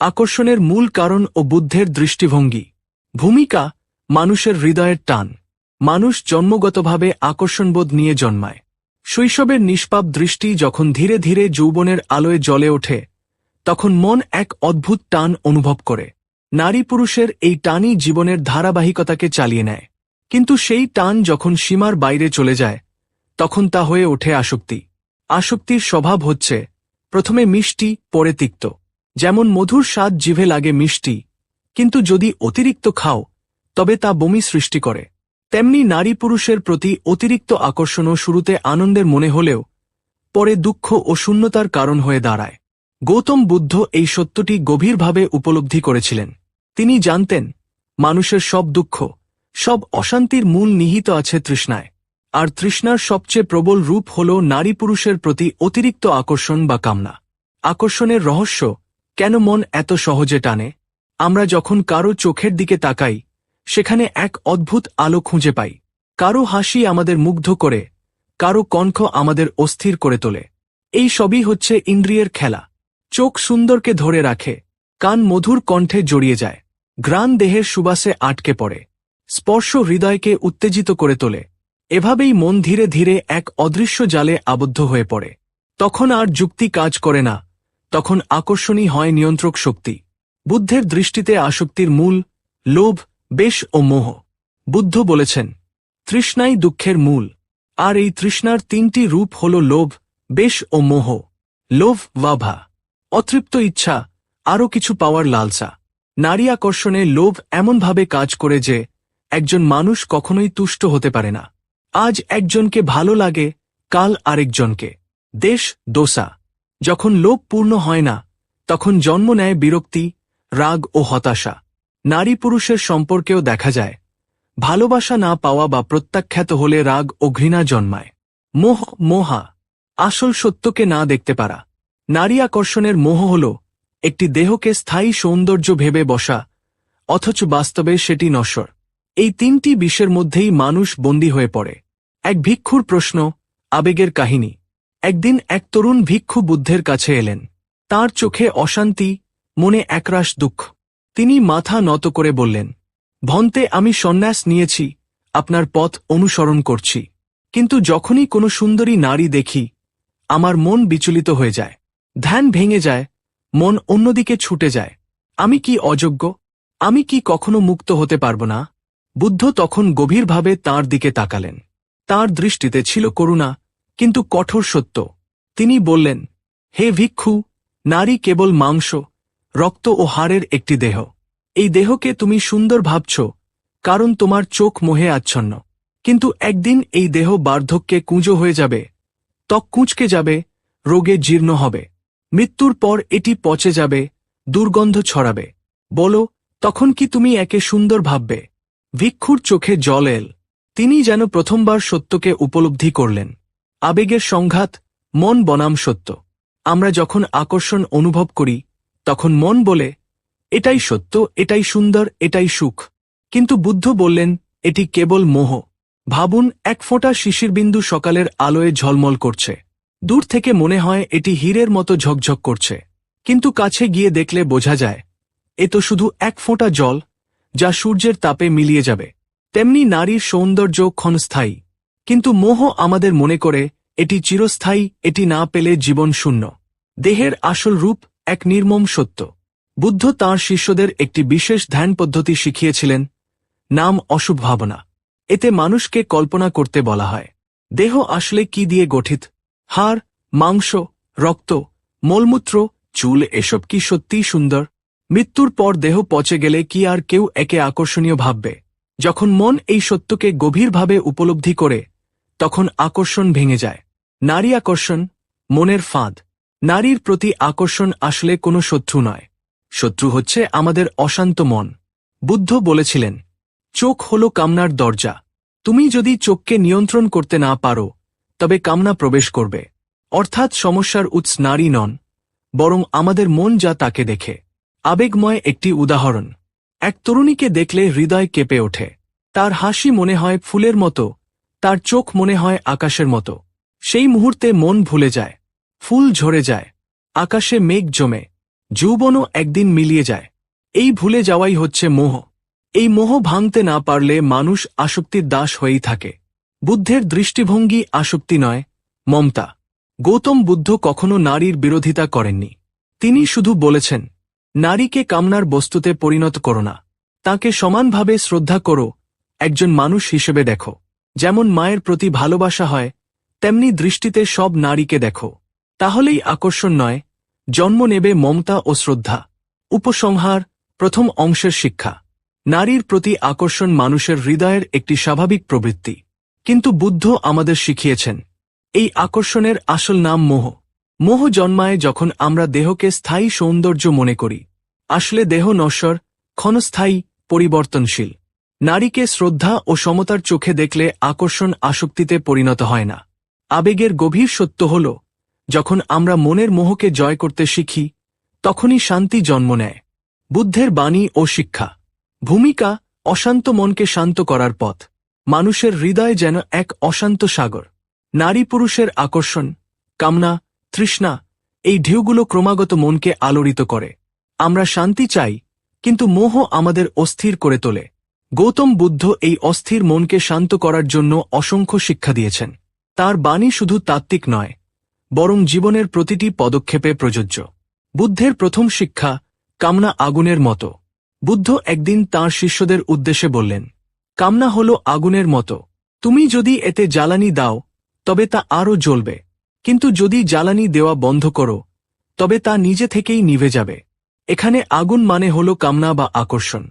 আকর্ষণের মূল কারণ ও বুদ্ধের দৃষ্টিভঙ্গি। ভূমিকা, মানুষের হৃদয়ের টান। মানুষ জন্মগতভাবে আকর্ষণবোধ নিয়ে জন্মায়। শৈশবের নিষ্পাপ দৃষ্টি যখন ধীরে ধীরে যৌবনের আলোয় জ্বলে ওঠে, তখন মন এক অদ্ভুত টান অনুভব করে। নারী পুরুষের এই টানই জীবনের ধারাবাহিকতাকে চালিয়ে নেয়। কিন্তু সেই টান যখন সীমার বাইরে চলে যায়, তখন তা হয়ে ওঠে আসক্তি। আসক্তির স্বভাব হচ্ছে, প্রথমে মিষ্টি, পরে তিক্ত। যেমন মধুর স্বাদ জিভে লাগে মিষ্টি, কিন্তু যদি অতিরিক্ত খাও, তবে তা বমি সৃষ্টি করে। তেমনি নারী পুরুষের প্রতি অতিরিক্ত আকর্ষণও শুরুতে আনন্দের মনে হলেও, পরে দুঃখ ও শূন্যতার কারণ হয়ে দাঁড়ায়। গৌতম বুদ্ধ এই সত্যটি গভীরভাবে উপলব্ধি করেছিলেন। তিনি জানতেন, মানুষের সব দুঃখ, সব অশান্তির মূল নিহিত আছে তৃষ্ণায়, আর তৃষ্ণার সবচেয়ে প্রবল রূপ হল নারী পুরুষের প্রতি অতিরিক্ত আকর্ষণ বা কামনা। আকর্ষণের রহস্য কেন মন এত সহজে টানে? আমরা যখন কারও চোখের দিকে তাকাই, সেখানে এক অদ্ভুত আলো খুঁজে পাই। কারও হাসি আমাদের মুগ্ধ করে, কারও কণ্ঠ আমাদের অস্থির করে তোলে। এই সবই হচ্ছে ইন্দ্রিয়ের খেলা। চোখ সুন্দরকে ধরে রাখে, কান মধুর কণ্ঠে জড়িয়ে যায় গ্রান দেহের সুবাসে আটকে পড়ে, স্পর্শ হৃদয়কে উত্তেজিত করে তোলে। এভাবেই মন ধীরে ধীরে এক অদৃশ্য জালে আবদ্ধ হয়ে পড়ে। তখন আর যুক্তি কাজ করে না। তখন আকর্ষণী হয় নিয়ন্ত্রক শক্তি। বুদ্ধের দৃষ্টিতে আসক্তির মূল, লোভ, বেশ ও মোহ। বুদ্ধ বলেছেন, তৃষ্ণাই দুঃখের মূল। আর এই তৃষ্ণার তিনটি রূপ হল লোভ, বেশ ও মোহ। লোভ ভাভা অতৃপ্ত ইচ্ছা, আরও কিছু পাওয়ার লালসা নারী আকর্ষণে লোভ এমনভাবে কাজ করে যে, একজন মানুষ কখনোই তুষ্ট হতে পারে না। আজ একজনকে ভালো লাগে, কাল আরেকজনকে। দেশ, দোসা। যখন লোভ পূর্ণ হয় না, তখন জন্ম নেয় বিরক্তি, রাগ ও হতাশা। নারী পুরুষের সম্পর্কেও দেখা যায়। ভালোবাসা না পাওয়া বা প্রত্যাখ্যাত হলে রাগ ও ঘৃণা জন্মায়। মোহ, মোহা, আসল সত্যকে না দেখতে পারা। নারী আকর্ষণের মোহ হল একটি দেহকে স্থায়ী সৌন্দর্য ভেবে বসা, অথচ বাস্তবে সেটি নশ্বর। এই তিনটি বিষের মধ্যেই মানুষ বন্দী হয়ে পড়ে। এক ভিক্ষুর প্রশ্ন, আবেগের কাহিনী। একদিন এক তরুণ ভিক্ষু বুদ্ধের কাছে এলেন। তার চোখে অশান্তি, মনে একরাশ দুঃখ। তিনি মাথা নত করে বললেন, ভন্তে, আমি সন্ন্যাস নিয়েছি, আপনার পথ অনুসরণ করছি। কিন্তু যখনই কোনো সুন্দরী নারী দেখি, আমার মন বিচলিত হয়ে যায়। ধ্যান ভেঙে যায়, মন অন্যদিকে ছুটে যায়। আমি কি অযোগ্য? আমি কি কখনো মুক্ত হতে পারব না? বুদ্ধ তখন গভীরভাবে তার দিকে তাকালেন। তার দৃষ্টিতে ছিল করুণা কিন্তু কঠোর সত্য। তিনি বললেন, হে ভিক্ষু, নারী কেবল মাংস, রক্ত ও হাড়ের একটি দেহ। এই দেহকে তুমি সুন্দর ভাবছ, কারণ তোমার চোখ মোহে আচ্ছন্ন। কিন্তু একদিন এই দেহ বার্ধক্যে কুঁজো হয়ে যাবে, ত্বক কুঁচকে যাবে, রোগে জীর্ণ হবে। মৃত্যুর পর এটি পচে যাবে, দুর্গন্ধ ছড়াবে। বলো, তখন কি তুমি একে সুন্দর ভাববে? ভিক্ষুর চোখে জল এল। তিনি যেন প্রথমবার সত্যকে উপলব্ধি করলেন। আবেগের সংঘাত, মন বনাম সত্য। আমরা যখন আকর্ষণ অনুভব করি, তখন মন বলে, এটাই সত্য, এটাই সুন্দর, এটাই সুখ। কিন্তু বুদ্ধ বললেন, এটি কেবল মোহ। ভাবুন, এক ফোঁটা শিশিরবিন্দু সকালের আলোয় ঝলমল করছে। দূর থেকে মনে হয় এটি হীরের মতো ঝকঝক করছে। কিন্তু কাছে গিয়ে দেখলে বোঝা যায়, এ তো শুধু এক ফোঁটা জল, যা সূর্যের তাপে মিলিয়ে যাবে। তেমনি নারীর সৌন্দর্য ক্ষণস্থায়ী। কিন্তু মোহ আমাদের মনে করে, এটি চিরস্থায়ী, এটি না পেলে জীবন শূন্য। দেহের আসল রূপ এক নির্মম সত্য। বুদ্ধ তাঁর শিষ্যদের একটি বিশেষ ধ্যান পদ্ধতি শিখিয়েছিলেন, নাম অশুভ ভাবনা। এতে মানুষকে কল্পনা করতে বলা হয়। দেহ আসলে কি দিয়ে গঠিত? হাড়, মাংস, রক্ত, মলমূত্র, চুল, এসব কি সত্যিই সুন্দর? মৃত্যুর পর দেহ পচে গেলে কি আর কেউ একে আকর্ষণীয় ভাববে? যখন মন এই সত্যকে গভীরভাবে উপলব্ধি করে তখন আকর্ষণ ভেঙে যায়। নারী আকর্ষণ, মনের ফাঁদ। নারীর প্রতি আকর্ষণ আসলে কোনো শত্রু নয়। শত্রু হচ্ছে আমাদের অশান্ত মন। বুদ্ধ বলেছিলেন, চোখ হল কামনার দরজা। তুমি যদি চোখকে নিয়ন্ত্রণ করতে না পারো, তবে কামনা প্রবেশ করবে। অর্থাৎ সমস্যার উৎস নারী নন, বরং আমাদের মন যা তাকে দেখে। আবেগময় একটি উদাহরণ। এক তরুণীকে দেখলে হৃদয় কেঁপে ওঠে। তার হাসি মনে হয় ফুলের মতো তার চোখ মনে হয় আকাশের মতো। সেই মুহূর্তে মন ভুলে যায়। ফুল ঝরে যায়। আকাশে মেঘ জমে। যৌবনও একদিন মিলিয়ে যায়। এই ভুলে যাওয়াই হচ্ছে মোহ। এই মোহ ভাঙতে না পারলে মানুষ আসক্তির দাস হয়েই থাকে। বুদ্ধের দৃষ্টিভঙ্গি আসক্তি নয়, মমতা। গৌতম বুদ্ধ কখনো নারীর বিরোধিতা করেননি। তিনি শুধু বলেছেন, নারীকে কামনার বস্তুতে পরিণত করো না। তাকে সমানভাবে শ্রদ্ধা করো। একজন মানুষ হিসেবে দেখো। যেমন মায়ের প্রতি ভালোবাসা হয়, তেমনি দৃষ্টিতে সব নারীকে দেখো। তাহলেই আকর্ষণ নয়, জন্ম নেবে মমতা ও শ্রদ্ধা। উপসংহার প্রথম অংশের শিক্ষা। নারীর প্রতি আকর্ষণ মানুষের হৃদয়ের একটি স্বাভাবিক প্রবৃত্তি। কিন্তু বুদ্ধ আমাদের শিখিয়েছেন, এই আকর্ষণের আসল নাম মোহ। মোহ জন্মায় যখন আমরা দেহকে স্থায়ী সৌন্দর্য মনে করি। আসলে দেহ নশ্বর, ক্ষণস্থায়ী, পরিবর্তনশীল। নারীকে শ্রদ্ধা ও সমতার চোখে দেখলে আকর্ষণ আসক্তিতে পরিণত হয় না। আবেগের গভীর সত্য হল, যখন আমরা মনের মোহকে জয় করতে শিখি, তখনই শান্তি জন্ম নেয়। বুদ্ধের বাণী ও শিক্ষা। ভূমিকা, অশান্ত মনকে শান্ত করার পথ। মানুষের হৃদয় যেন এক অশান্ত সাগর। নারী পুরুষের আকর্ষণ, কামনা, তৃষ্ণা, এই ঢেউগুলো ক্রমাগত মনকে আলোড়িত করে। আমরা শান্তি চাই, কিন্তু মোহ আমাদের অস্থির করে তোলে। গৌতম বুদ্ধ এই অস্থির মনকে শান্ত করার জন্য অসংখ্য শিক্ষা দিয়েছেন। তার বাণী শুধু তাত্ত্বিক নয়, বরং জীবনের প্রতিটি পদক্ষেপে প্রযোজ্য। বুদ্ধের প্রথম শিক্ষা, কামনা আগুনের মতো। বুদ্ধ একদিন তাঁর শিষ্যদের উদ্দেশ্যে বললেন, কামনা হল আগুনের মতো। তুমি যদি এতে জ্বালানি দাও, তবে তা আরও জ্বলবে। কিন্তু যদি জ্বালানি দেওয়া বন্ধ করো, তবে তা নিজে থেকেই নিভে যাবে। এখানে আগুন মানে হল কামনা বা আকর্ষণ।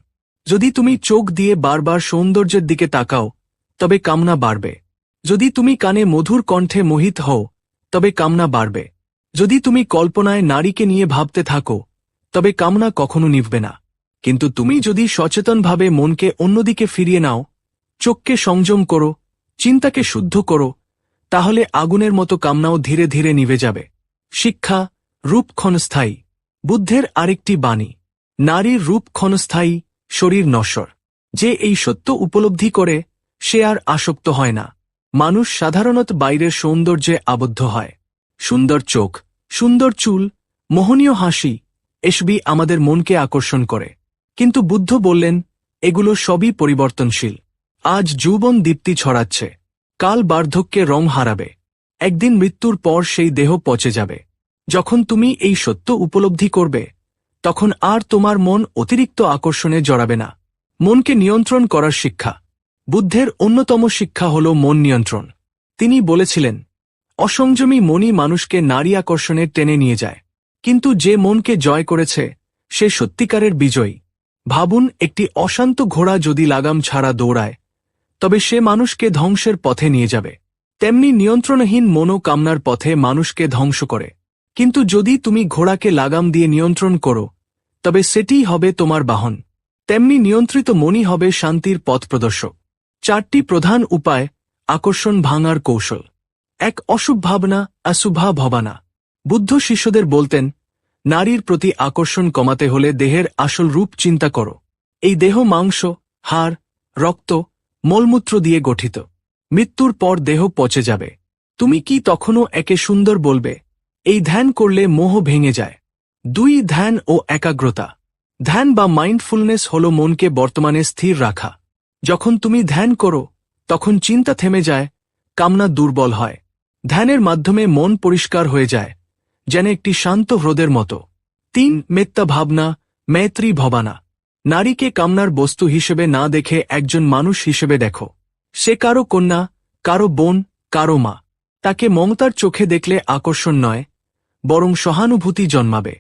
যদি তুমি চোখ দিয়ে বারবার সৌন্দর্যের দিকে তাকাও, তবে কামনা বাড়বে। যদি তুমি কানে মধুর কণ্ঠে মোহিত হও, তবে কামনা বাড়বে। যদি তুমি কল্পনায় নারীকে নিয়ে ভাবতে থাকো, তবে কামনা কখনো নিভবে না। কিন্তু তুমি যদি সচেতনভাবে মনকে অন্যদিকে ফিরিয়ে নাও, চোখকে সংযম করো, চিন্তাকে শুদ্ধ করো, তাহলে আগুনের মতো কামনাও ধীরে ধীরে নিভে যাবে। শিক্ষা, রূপ ক্ষণস্থায়ী। বুদ্ধের আরেকটি বাণী। নারীর রূপ ক্ষণস্থায়ী শরীর নশ্বর। যে এই সত্য উপলব্ধি করে, সে আর আসক্ত হয় না। মানুষ সাধারণত বাইরের সৌন্দর্যে আবদ্ধ হয়। সুন্দর চোখ, সুন্দর চুল, মোহনীয় হাসি এসবি আমাদের মনকে আকর্ষণ করে। কিন্তু বুদ্ধ বললেন, এগুলো সবই পরিবর্তনশীল। আজ যৌবন দীপ্তি ছড়াচ্ছে। কাল বার্ধক্যে রং হারাবে। একদিন মৃত্যুর পর সেই দেহ পচে যাবে। যখন তুমি এই সত্য উপলব্ধি করবে তখন আর তোমার মন অতিরিক্ত আকর্ষণে জড়াবে না। মনকে নিয়ন্ত্রণ করার শিক্ষা। বুদ্ধের অন্যতম শিক্ষা হল মন নিয়ন্ত্রণ। তিনি বলেছিলেন, অসংযমী মনই মানুষকে নারী আকর্ষণে টেনে নিয়ে যায়। কিন্তু যে মনকে জয় করেছে, সে সত্যিকারের বিজয়ী। ভাবুন, একটি অশান্ত ঘোড়া যদি লাগাম ছাড়া দৌড়ায়, তবে সে মানুষকে ধ্বংসের পথে নিয়ে যাবে। তেমনি নিয়ন্ত্রণহীন মনোকামনার পথে মানুষকে ধ্বংস করে। কিন্তু যদি তুমি ঘোড়াকে লাগাম দিয়ে নিয়ন্ত্রণ করো, তবে সেটিই হবে তোমার বাহন। তেমনি নিয়ন্ত্রিত মনই হবে শান্তির পথ প্রদর্শক। চারটি প্রধান উপায়, আকর্ষণ ভাঙার কৌশল। এক, অশুভ ভাবনা, অশুভা ভবানা। বুদ্ধ শিষ্যদের বলতেন, নারীর প্রতি আকর্ষণ কমাতে হলে দেহের আসল রূপ চিন্তা করো। এই দেহ মাংস, হাড়, রক্ত, মলমূত্র দিয়ে গঠিত। মৃত্যুর পর দেহ পচে যাবে। তুমি কি তখনও একে সুন্দর বলবে? এই ধ্যান করলে মোহ ভেঙে যায়। দুই, ধ্যান ও একাগ্রতা। ধ্যান বা মাইন্ডফুলনেস হল মনকে বর্তমানে স্থির রাখা। যখন তুমি ধ্যান করো, তখন চিন্তা থেমে যায়, কামনা দুর্বল হয়। ধ্যানের মাধ্যমে মন পরিষ্কার হয়ে যায়, যেন একটি শান্ত হ্রদের মতো। তিন, মেত্তা ভাবনা, মেত্রী ভবানা। নারীকে কামনার বস্তু হিসেবে না দেখে একজন মানুষ হিসেবে দেখো। সে কারও কন্যা, কারও বোন, কারও মা। তাকে মমতার চোখে দেখলে আকর্ষণ নয় বরং সহানুভূতি জন্মাবে।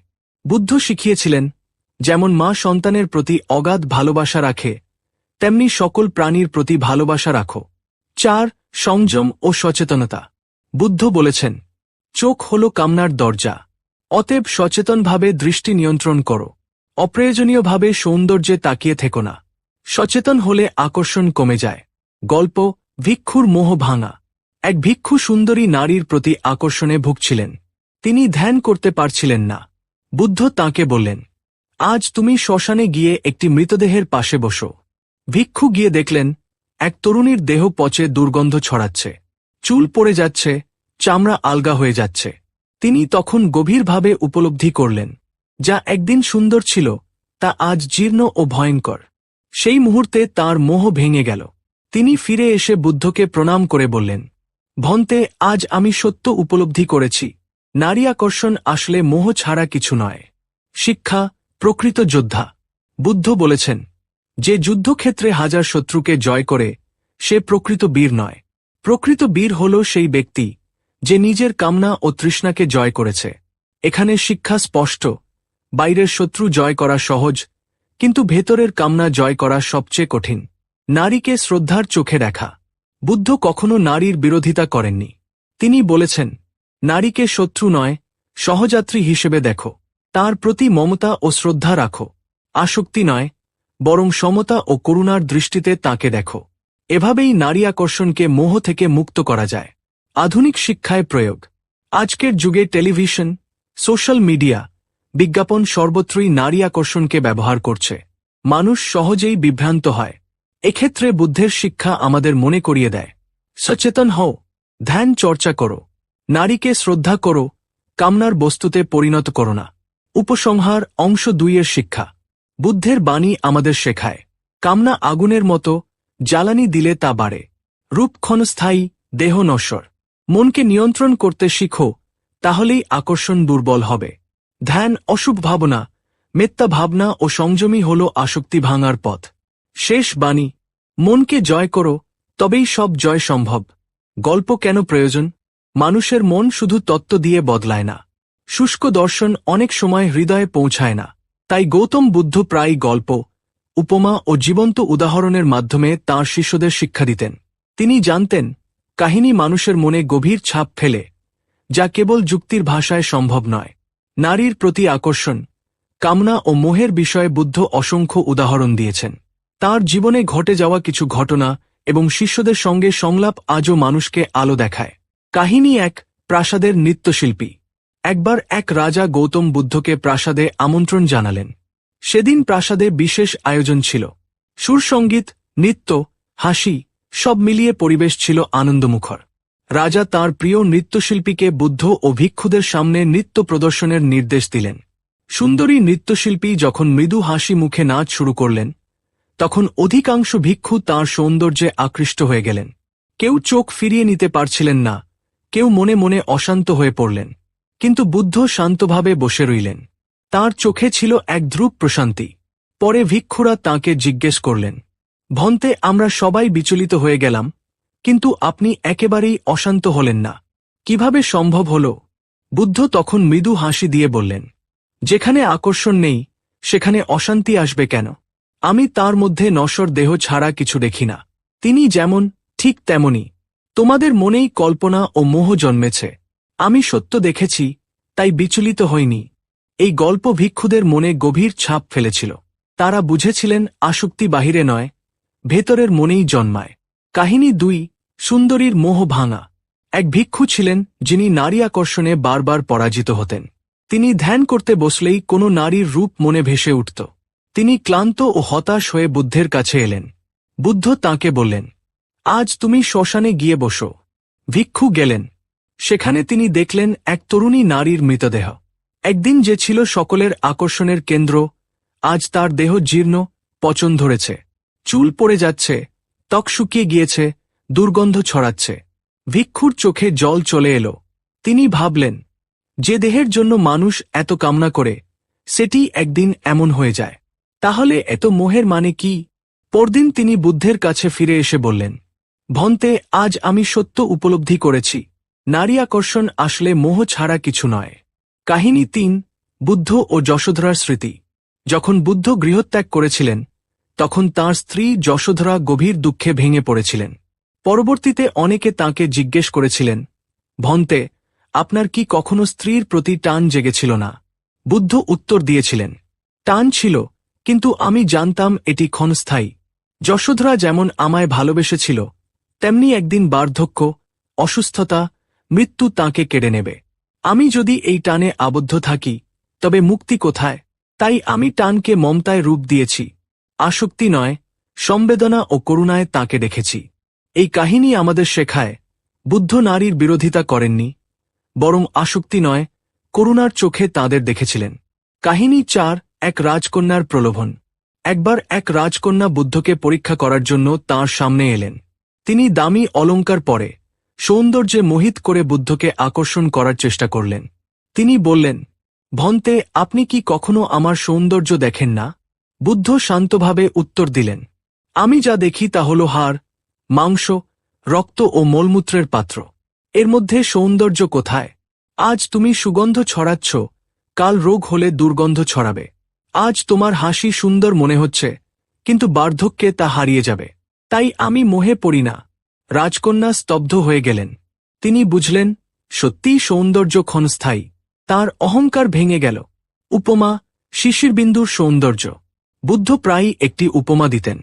বুদ্ধ শিখিয়েছিলেন, যেমন মা সন্তানের প্রতি অগাধ ভালোবাসা রাখে, তেমনি সকল প্রাণীর প্রতি ভালোবাসা রাখো। চার, সংযম ও সচেতনতা। বুদ্ধ বলেছেন, চোখ হল কামনার দরজা। অতএব সচেতনভাবে দৃষ্টি নিয়ন্ত্রণ করো। অপ্রয়োজনীয়ভাবে সৌন্দর্যে তাকিয়ে থেকো না। সচেতন হলে আকর্ষণ কমে যায়। গল্প, ভিক্ষুর মোহ ভাঙা। এক ভিক্ষু সুন্দরী নারীর প্রতি আকর্ষণে ভুগছিলেন। তিনি ধ্যান করতে পারছিলেন না। বুদ্ধ তাকে বললেন, আজ তুমি শ্মশানে গিয়ে একটি মৃতদেহের পাশে বসো। ভিক্ষু গিয়ে দেখলেন, এক তরুণীর দেহ পচে দুর্গন্ধ ছড়াচ্ছে, চুল পড়ে যাচ্ছে, চামড়া আলগা হয়ে যাচ্ছে। তিনি তখন গভীরভাবে উপলব্ধি করলেন, যা একদিন সুন্দর ছিল, তা আজ জীর্ণ ও ভয়ঙ্কর। সেই মুহূর্তে তার মোহ ভেঙে গেল। তিনি ফিরে এসে বুদ্ধকে প্রণাম করে বললেন, ভন্তে, আজ আমি সত্য উপলব্ধি করেছি। নারী আকর্ষণ আসলে মোহ ছাড়া কিছু নয়। শিক্ষা, প্রকৃত যোদ্ধা। বুদ্ধ বলেছেন, যে যুদ্ধক্ষেত্রে হাজার শত্রুকে জয় করে, সে প্রকৃত বীর নয়। প্রকৃত বীর হল সেই ব্যক্তি, যে নিজের কামনা ও তৃষ্ণাকে জয় করেছে। এখানে শিক্ষা স্পষ্ট, বাইরের শত্রু জয় করা সহজ, কিন্তু ভেতরের কামনা জয় করা সবচেয়ে কঠিন। নারীকে শ্রদ্ধার চোখে দেখা। বুদ্ধ কখনো নারীর বিরোধিতা করেননি। তিনি বলেছেন নারীকে শত্রু নয়, সহযাত্রী হিসেবে দেখো। তার প্রতি মমতা ও শ্রদ্ধা রাখো। আসক্তি নয়, বরং সমতা ও করুণার দৃষ্টিতে তাকে দেখো। এভাবেই নারী আকর্ষণকে মোহ থেকে মুক্ত করা যায়। আধুনিক শিক্ষায় প্রয়োগ। আজকের যুগে টেলিভিশন, সোশ্যাল মিডিয়া বিজ্ঞাপন সর্বত্রই নারী আকর্ষণকে ব্যবহার করছে। মানুষ সহজেই বিভ্রান্ত হয়। এক্ষেত্রে বুদ্ধের শিক্ষা আমাদের মনে করিয়ে দেয়। সচেতন হও, ধ্যান চর্চা করো। নারীকে শ্রদ্ধা করো, কামনার বস্তুতে পরিণত করো না। উপসংহার অংশ দুইয়ের শিক্ষা। বুদ্ধের বাণী আমাদের শেখায়। কামনা আগুনের মতো, জ্বালানি দিলে তা বাড়ে। রূপ ক্ষণস্থায়ী, দেহ নশ্বর। মনকে নিয়ন্ত্রণ করতে শিখো, তাহলেই আকর্ষণ দুর্বল হবে। ধ্যান অশুভ ভাবনা, মেত্তা ভাবনা ও সংযমী হল আসক্তি ভাঙার পথ। শেষ বাণী, মনকে জয় করো, তবেই সব জয় সম্ভব। গল্প কেন প্রয়োজন? মানুষের মন শুধু তত্ত্ব দিয়ে বদলায় না। শুষ্ক দর্শন অনেক সময় হৃদয়ে পৌঁছায় না। তাই গৌতম বুদ্ধ প্রায় গল্প, উপমা ও জীবন্ত উদাহরণের মাধ্যমে তাঁর শিষ্যদের শিক্ষা দিতেন। তিনি জানতেন, কাহিনী মানুষের মনে গভীর ছাপ ফেলে, যা কেবল যুক্তির ভাষায় সম্ভব নয়। নারীর প্রতি আকর্ষণ, কামনা ও মোহের বিষয়ে বুদ্ধ অসংখ্য উদাহরণ দিয়েছেন। তার জীবনে ঘটে যাওয়া কিছু ঘটনা এবং শিষ্যদের সঙ্গে সংলাপ আজও মানুষকে আলো দেখায়। কাহিনী এক, প্রাসাদের নৃত্যশিল্পী। একবার এক রাজা গৌতম বুদ্ধকে প্রাসাদে আমন্ত্রণ জানালেন। সেদিন প্রাসাদে বিশেষ আয়োজন ছিল। সুরসঙ্গীত নৃত্য, হাসি, সব মিলিয়ে পরিবেশ ছিল আনন্দমুখর। রাজা তার প্রিয় নৃত্যশিল্পীকে বুদ্ধ ও ভিক্ষুদের সামনে নৃত্য প্রদর্শনের নির্দেশ দিলেন। সুন্দরী নৃত্যশিল্পী যখন মৃদু হাসি মুখে নাচ শুরু করলেন, তখন অধিকাংশ ভিক্ষু তার সৌন্দর্যে আকৃষ্ট হয়ে গেলেন। কেউ চোখ ফিরিয়ে নিতে পারছিলেন না কেউ মনে মনে অশান্ত হয়ে পড়লেন, কিন্তু বুদ্ধ শান্তভাবে বসে রইলেন। তার চোখে ছিল এক ধ্রুব প্রশান্তি। পরে ভিক্ষুরা তাকে জিজ্ঞেস করলেন, ভন্তে, আমরা সবাই বিচলিত হয়ে গেলাম, কিন্তু আপনি একেবারেই অশান্ত হলেন না। কীভাবে সম্ভব হল? বুদ্ধ তখন মৃদু হাসি দিয়ে বললেন, যেখানে আকর্ষণ নেই, সেখানে অশান্তি আসবে কেন? আমি তার মধ্যে নশ্বর দেহ ছাড়া কিছু দেখি না। তিনি যেমন, ঠিক তেমনি তোমাদের মনেই কল্পনা ও মোহ জন্মেছে। আমি সত্য দেখেছি, তাই বিচলিত হইনি। এই গল্প ভিক্ষুদের মনে গভীর ছাপ ফেলেছিল। তারা বুঝেছিলেন, আসক্তি বাহিরে নয়, ভেতরের মনেই জন্মায়। কাহিনী দুই, সুন্দরীর মোহ ভাঙা। এক ভিক্ষু ছিলেন, যিনি নারী আকর্ষণে বারবার পরাজিত হতেন। তিনি ধ্যান করতে বসলেই কোনো নারীর রূপ মনে ভেসে উঠত। তিনি ক্লান্ত ও হতাশ হয়ে বুদ্ধের কাছে এলেন। বুদ্ধ তাকে বললেন আজ তুমি শ্মশানে গিয়ে বসো। ভিক্ষু গেলেন। সেখানে তিনি দেখলেন এক তরুণী নারীর মৃতদেহ। একদিন যে ছিল সকলের আকর্ষণের কেন্দ্র, আজ তার দেহ জীর্ণ, পচন ধরেছে। চুল পড়ে যাচ্ছে, ত্বক শুকিয়ে গিয়েছে, দুর্গন্ধ ছড়াচ্ছে। ভিক্ষুর চোখে জল চলে এলো। তিনি ভাবলেন, যে দেহের জন্য মানুষ এত কামনা করে, সেটি একদিন এমন হয়ে যায়। তাহলে এত মোহের মানে কি? পরদিন তিনি বুদ্ধের কাছে ফিরে এসে বললেন ভন্তে, আজ আমি সত্য উপলব্ধি করেছি। নারী আকর্ষণ আসলে মোহ ছাড়া কিছু নয়। কাহিনী তিন, বুদ্ধ ও যশোধরার স্মৃতি। যখন বুদ্ধ গৃহত্যাগ করেছিলেন, তখন তার স্ত্রী যশোধরা গভীর দুঃখে ভেঙে পড়েছিলেন। পরবর্তীতে অনেকে তাকে জিজ্ঞেস করেছিলেন, ভন্তে, আপনার কি কখনো স্ত্রীর প্রতি টান জেগেছিল না? বুদ্ধ উত্তর দিয়েছিলেন, টান ছিল, কিন্তু আমি জানতাম এটি ক্ষণস্থায়ী। যশোধরা যেমন আমায় ভালোবেসেছিল তেমনি একদিন বার্ধক্য, অসুস্থতা, মৃত্যু তাকে কেড়ে নেবে। আমি যদি এই টানে আবদ্ধ থাকি, তবে মুক্তি কোথায়? তাই আমি টানকে মমতায় রূপ দিয়েছি। আসক্তি নয়, সম্বেদনা ও করুণায় তাকে দেখেছি। এই কাহিনী আমাদের শেখায়, বুদ্ধ নারীর বিরোধিতা করেননি, বরং আসক্তি নয়, করুণার চোখে তাদের দেখেছিলেন। কাহিনী চার, এক রাজকন্যার প্রলোভন। একবার এক রাজকন্যা বুদ্ধকে পরীক্ষা করার জন্য তাঁর সামনে এলেন। তিনি দামি অলঙ্কার পরে, সৌন্দর্যে মোহিত করে বুদ্ধকে আকর্ষণ করার চেষ্টা করলেন। তিনি বললেন, ভন্তে, আপনি কি কখনো আমার সৌন্দর্য দেখেন না? বুদ্ধ শান্তভাবে উত্তর দিলেন, আমি যা দেখি তা হল হাড়, মাংস, রক্ত ও মলমূত্রের পাত্র। এর মধ্যে সৌন্দর্য কোথায়? আজ তুমি সুগন্ধ ছড়াচ্ছ, কাল রোগ হলে দুর্গন্ধ ছড়াবে। আজ তোমার হাসি সুন্দর মনে হচ্ছে, কিন্তু বার্ধক্যে তা হারিয়ে যাবে। তাই আমি মোহে পড়ি না। রাজকন্যা স্তব্ধ হয়ে গেলেন। তিনি বুঝলেন, সত্যিই সৌন্দর্য ক্ষণস্থায়ী। তার অহংকার ভেঙে গেল। উপমা, শিশিরবিন্দুর সৌন্দর্য। বুদ্ধ প্রায়ই একটি উপমা দিতেন।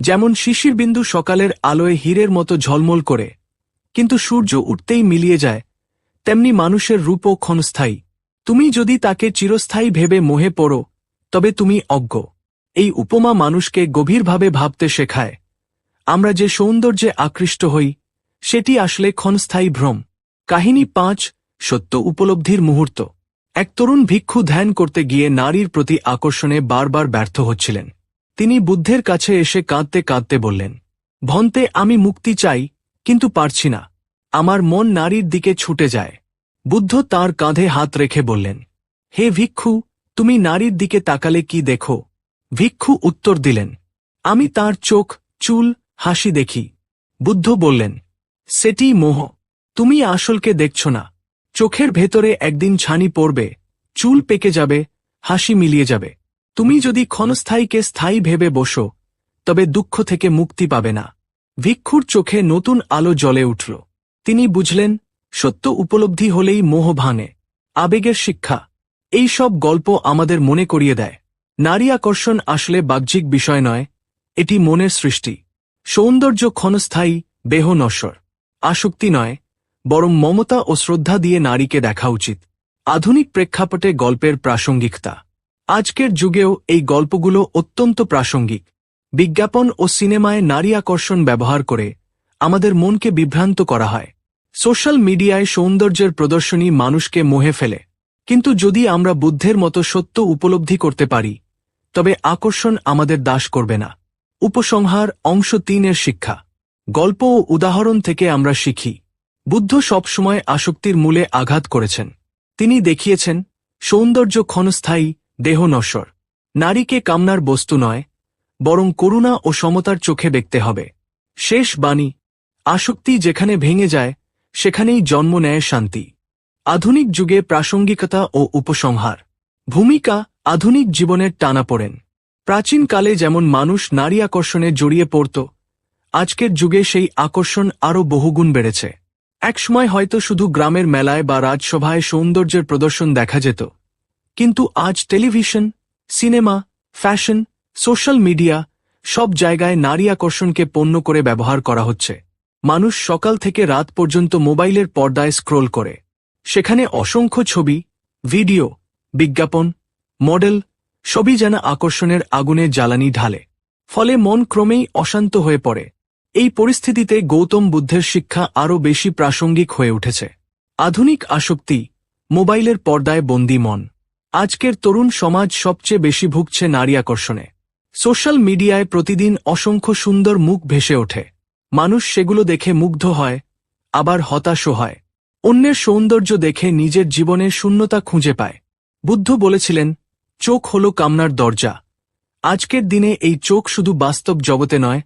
যেমন শিশিরবিন্দু সকালের আলোয় হীরের মতো ঝলমল করে, কিন্তু সূর্য উঠতেই মিলিয়ে যায়, তেমনি মানুষের রূপও ক্ষণস্থায়ী। তুমি যদি তাকে চিরস্থায়ী ভেবে মোহে পড়ো, তবে তুমি অজ্ঞ। এই উপমা মানুষকে গভীরভাবে ভাবতে শেখায়। আমরা যে সৌন্দর্যে আকৃষ্ট হই, সেটি আসলে ক্ষণস্থায়ী ভ্রম। কাহিনী পাঁচ, সত্য উপলব্ধির মুহূর্ত। এক তরুণ ভিক্ষু ধ্যান করতে গিয়ে নারীর প্রতি আকর্ষণে বারবার ব্যর্থ হচ্ছিলেন। তিনি বুদ্ধের কাছে এসে কাঁদতে কাঁদতে বললেন, ভন্তে, আমি মুক্তি চাই, কিন্তু পারছি না। আমার মন নারীর দিকে ছুটে যায়। বুদ্ধ তার কাঁধে হাত রেখে বললেন, হে ভিক্ষু, তুমি নারীর দিকে তাকালে কি দেখো? ভিক্ষু উত্তর দিলেন, আমি তার চোখ, চুল হাসি দেখি। বুদ্ধ বললেন, সেটি মোহ, তুমি আসলকে দেখছ না। চোখের ভেতরে একদিন ছানি পড়বে, চুল পেকে যাবে, হাসি মিলিয়ে যাবে। তুমি যদি ক্ষণস্থায়ীকে স্থায়ী ভেবে বসো, তবে দুঃখ থেকে মুক্তি পাবে না। ভিক্ষুর চোখে নতুন আলো জ্বলে উঠল। তিনি বুঝলেন, সত্য উপলব্ধি হলেই মোহ ভাঙে। আবেগের শিক্ষা। এই সব গল্প আমাদের মনে করিয়ে দেয়। নারী আকর্ষণ আসলে বাহ্যিক বিষয় নয়, এটি মনের সৃষ্টি। সৌন্দর্য ক্ষণস্থায়ী বেহ নশ্বর। আসক্তি নয়, বরং মমতা ও শ্রদ্ধা দিয়ে নারীকে দেখা উচিত। আধুনিক প্রেক্ষাপটে গল্পের প্রাসঙ্গিকতা। আজকের যুগেও এই গল্পগুলো অত্যন্ত প্রাসঙ্গিক। বিজ্ঞাপন ও সিনেমায় নারী আকর্ষণ ব্যবহার করে আমাদের মনকে বিভ্রান্ত করা হয়। সোশ্যাল মিডিয়ায় সৌন্দর্যের প্রদর্শনী মানুষকে মোহে ফেলে। কিন্তু যদি আমরা বুদ্ধের মতো সত্য উপলব্ধি করতে পারি, তবে আকর্ষণ আমাদের দাস করবে না। উপসংহার অংশ তিনের শিক্ষা। গল্প ও উদাহরণ থেকে আমরা শিখি, বুদ্ধ সবসময় আসক্তির মূলে আঘাত করেছেন। তিনি দেখিয়েছেন, সৌন্দর্য ক্ষণস্থায়ী, দেহ নশ্বর। নারীকে কামনার বস্তু নয়, বরং করুণা ও সমতার চোখে দেখতে হবে। শেষ বাণী, আসক্তি যেখানে ভেঙে যায়, সেখানেই জন্ম নেয় শান্তি। আধুনিক যুগে প্রাসঙ্গিকতা ও উপসংহার। ভূমিকা, আধুনিক জীবনের টানাপোড়েন প্রাচীনকালে যেমন মানুষ নারী আকর্ষণে জড়িয়ে পড়ত, আজকের যুগে সেই আকর্ষণ আরও বহুগুণ বেড়েছে। একসময় হয়তো শুধু গ্রামের মেলায় বা রাজসভায় সৌন্দর্যের প্রদর্শন দেখা যেত, কিন্তু আজ television, cinema, fashion, social media সব জায়গায় নারী আকর্ষণকে পণ্য করে ব্যবহার করা হচ্ছে। মানুষ সকাল থেকে রাত পর্যন্ত মোবাইলের পর্দায় স্ক্রোল করে। সেখানে অসংখ্য ছবি, ভিডিও, বিজ্ঞাপন, মডেল সবই যেন আকর্ষণের আগুনে জ্বালানি ঢালে। ফলে মন ক্রমেই অশান্ত হয়ে পড়ে। এই পরিস্থিতিতে গৌতম বুদ্ধের শিক্ষা আরও বেশি প্রাসঙ্গিক হয়ে উঠেছে। আধুনিক আসক্তি, মোবাইলের পর্দায় বন্দি মন। আজকের তরুণ সমাজ সবচেয়ে বেশি ভুগছে নারী আকর্ষণে। সোশ্যাল মিডিয়ায় প্রতিদিন অসংখ্য সুন্দর মুখ ভেসে ওঠে। মানুষ সেগুলো দেখে মুগ্ধ হয়, আবার হতাশও হয়। অন্যের সৌন্দর্য দেখে নিজের জীবনে শূন্যতা খুঁজে পায়। বুদ্ধ বলেছিলেন চোখ হল কামনার দরজা। আজকের দিনে এই চোখ শুধু বাস্তব জগতে নয়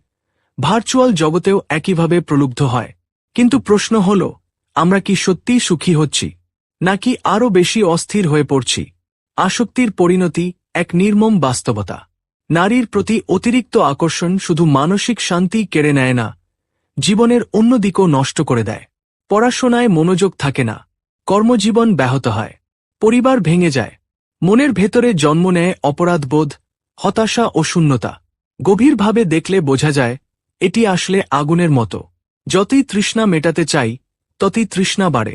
ভার্চুয়াল জগতেও একইভাবে প্রলুব্ধ হয়। কিন্তু প্রশ্ন হল, আমরা কি সত্যিই সুখী হচ্ছি, নাকি আরও বেশি অস্থির হয়ে পড়ছি? আসক্তির পরিণতি এক নির্মম বাস্তবতা। নারীর প্রতি অতিরিক্ত আকর্ষণ শুধু মানসিক শান্তি কেড়ে নেয় না, জীবনের অন্য দিকও নষ্ট করে দেয়। পড়াশোনায় মনোযোগ থাকে না, কর্মজীবন ব্যাহত হয়, পরিবার ভেঙে যায় মনের ভেতরে জন্ম নেয় অপরাধবোধ, হতাশা ও শূন্যতা। গভীরভাবে দেখলে বোঝা যায়, এটি আসলে আগুনের মতো। যতই তৃষ্ণা মেটাতে চাই, ততই তৃষ্ণা বাড়ে।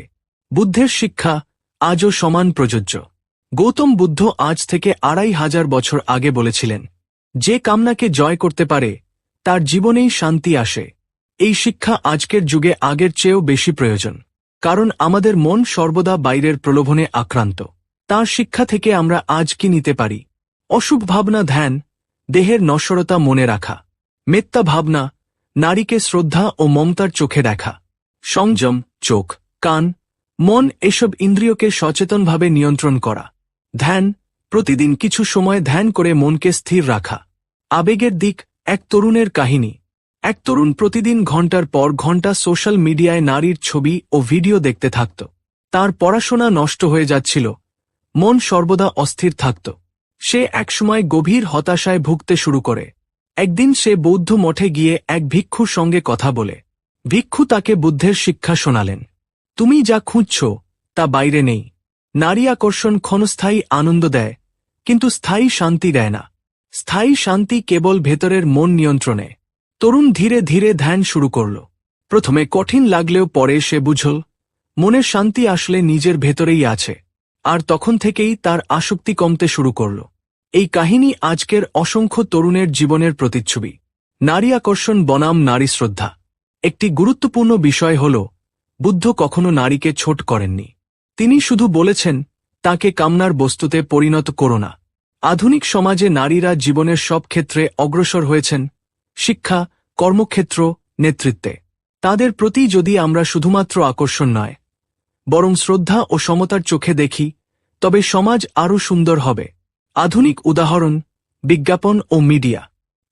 বুদ্ধের শিক্ষা আজও সমান প্রযোজ্য। গৌতম বুদ্ধ আজ থেকে আড়াই হাজার বছর আগে বলেছিলেন, যে কামনাকে জয় করতে পারে, তার জীবনেই শান্তি আসে। এই শিক্ষা আজকের যুগে আগের চেয়েও বেশি প্রয়োজন, কারণ আমাদের মন সর্বদা বাইরের প্রলোভনে আক্রান্ত। তার শিক্ষা থেকে আমরা আজ কি নিতে পারি? অশুভ ভাবনা ধ্যান, দেহের নশ্বরতা মনে রাখা, মেত্তা ভাবনা, নারীকে শ্রদ্ধা ও মমতার চোখে দেখা, সংযম, চোখ, কান, মন এসব ইন্দ্রিয়কে সচেতনভাবে নিয়ন্ত্রণ করা, ধ্যান, প্রতিদিন কিছু সময় ধ্যান করে মনকে স্থির রাখা, আবেগের দিক, এক তরুণের কাহিনী, এক তরুণ প্রতিদিন ঘণ্টার পর ঘণ্টা সোশ্যাল মিডিয়ায় নারীর ছবি ও ভিডিও দেখতে থাকত, তার পড়াশোনা নষ্ট হয়ে যাচ্ছিল মন সর্বদা অস্থির থাকত। সে একসময় গভীর হতাশায় ভুগতে শুরু করে। একদিন সে বৌদ্ধ মঠে গিয়ে এক ভিক্ষুর সঙ্গে কথা বলে। ভিক্ষু তাকে বুদ্ধের শিক্ষা শোনালেন। তুমি যা খুঁজছ, তা বাইরে নেই। নারী আকর্ষণ ক্ষণস্থায়ী আনন্দ দেয়, কিন্তু স্থায়ী শান্তি দেয় না। স্থায়ী শান্তি কেবল ভেতরের মন নিয়ন্ত্রণে। তরুণ ধীরে ধীরে ধ্যান শুরু করল। প্রথমে কঠিন লাগলেও পরে সে বুঝল, মনের শান্তি আসলে নিজের ভেতরেই আছে। আর তখন থেকেই তার আসক্তি কমতে শুরু করল। এই কাহিনী আজকের অসংখ্য তরুণের জীবনের প্রতিচ্ছবি। নারী আকর্ষণ, বনাম, নারী শ্রদ্ধা। একটি গুরুত্বপূর্ণ বিষয় হল, বুদ্ধ কখনো নারীকে ছোট করেননি। তিনি শুধু বলেছেন, তাকে কামনার বস্তুতে পরিণত করো না। আধুনিক সমাজে নারীরা জীবনের সব ক্ষেত্রে অগ্রসর হয়েছেন, শিক্ষা, কর্মক্ষেত্র, নেতৃত্বে। তাদের প্রতি যদি আমরা শুধুমাত্র আকর্ষণ নয় বরং শ্রদ্ধা ও সমতার চোখে দেখি, তবে সমাজ আরও সুন্দর হবে। আধুনিক উদাহরণ, বিজ্ঞাপন ও মিডিয়া।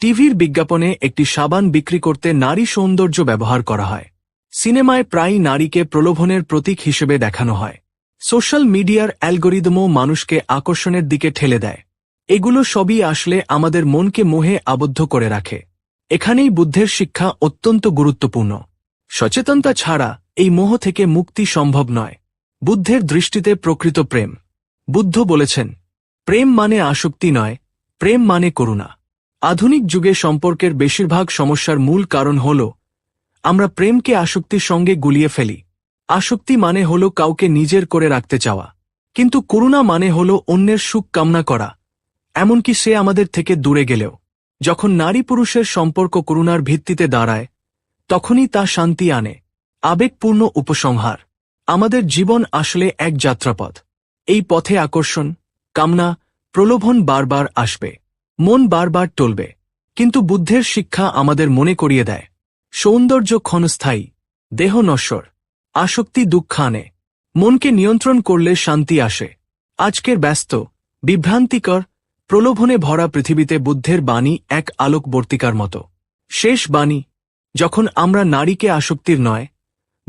টিভির বিজ্ঞাপনে একটি সাবান বিক্রি করতে নারী সৌন্দর্য ব্যবহার করা হয়। সিনেমায় প্রায়ই নারীকে প্রলোভনের প্রতীক হিসেবে দেখানো হয়। সোশ্যাল মিডিয়ার অ্যালগোরিদমও মানুষকে আকর্ষণের দিকে ঠেলে দেয়। এগুলো সবই আসলে আমাদের মনকে মোহে আবদ্ধ করে রাখে। এখানেই বুদ্ধের শিক্ষা অত্যন্ত গুরুত্বপূর্ণ। সচেতনতা ছাড়া এই মোহ থেকে মুক্তি সম্ভব নয়। বুদ্ধের দৃষ্টিতে প্রকৃত প্রেম। বুদ্ধ বলেছেন, প্রেম মানে আসক্তি নয়, প্রেম মানে করুণা। আধুনিক যুগে সম্পর্কের বেশিরভাগ সমস্যার মূল কারণ হল, আমরা প্রেমকে আসক্তির সঙ্গে গুলিয়ে ফেলি। আসক্তি মানে হল কাউকে নিজের করে রাখতে চাওয়া। কিন্তু করুণা মানে হল অন্যের সুখ কামনা করা। এমনকি সে আমাদের থেকে দূরে গেলেও। যখন নারী পুরুষের সম্পর্ক করুণার ভিত্তিতে দাঁড়ায়, তখনই তা শান্তি আনে। আবেগপূর্ণ উপসংহার। আমাদের জীবন আসলে এক যাত্রাপথ। এই পথে আকর্ষণ, কামনা, প্রলোভন বারবার আসবে। মন বারবার টলবে। কিন্তু বুদ্ধের শিক্ষা আমাদের মনে করিয়ে দেয়। সৌন্দর্য ক্ষণস্থায়ী, দেহ নশ্বর, আসক্তি দুঃখ আনে মনকে নিয়ন্ত্রণ করলে শান্তি আসে। আজকের ব্যস্ত, বিভ্রান্তিকর, প্রলোভনে ভরা পৃথিবীতে বুদ্ধের বাণী এক আলোকবর্তিকার মতো। শেষ বাণী, যখন আমরা নারীকে আসক্তির নয়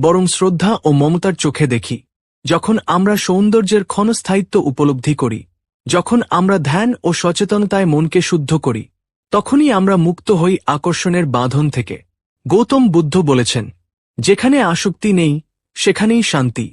বরং শ্রদ্ধা ও মমতার চোখে দেখি। যখন আমরা সৌন্দর্যের ক্ষণস্থায়িত্ব উপলব্ধি করি, যখন আমরা ধ্যান ও সচেতনতায় মনকে শুদ্ধ করি, তখনই আমরা মুক্ত হই আকর্ষণের বাঁধন থেকে। গৌতম বুদ্ধ বলেছেন, যেখানে আসক্তি নেই, সেখানেই শান্তি।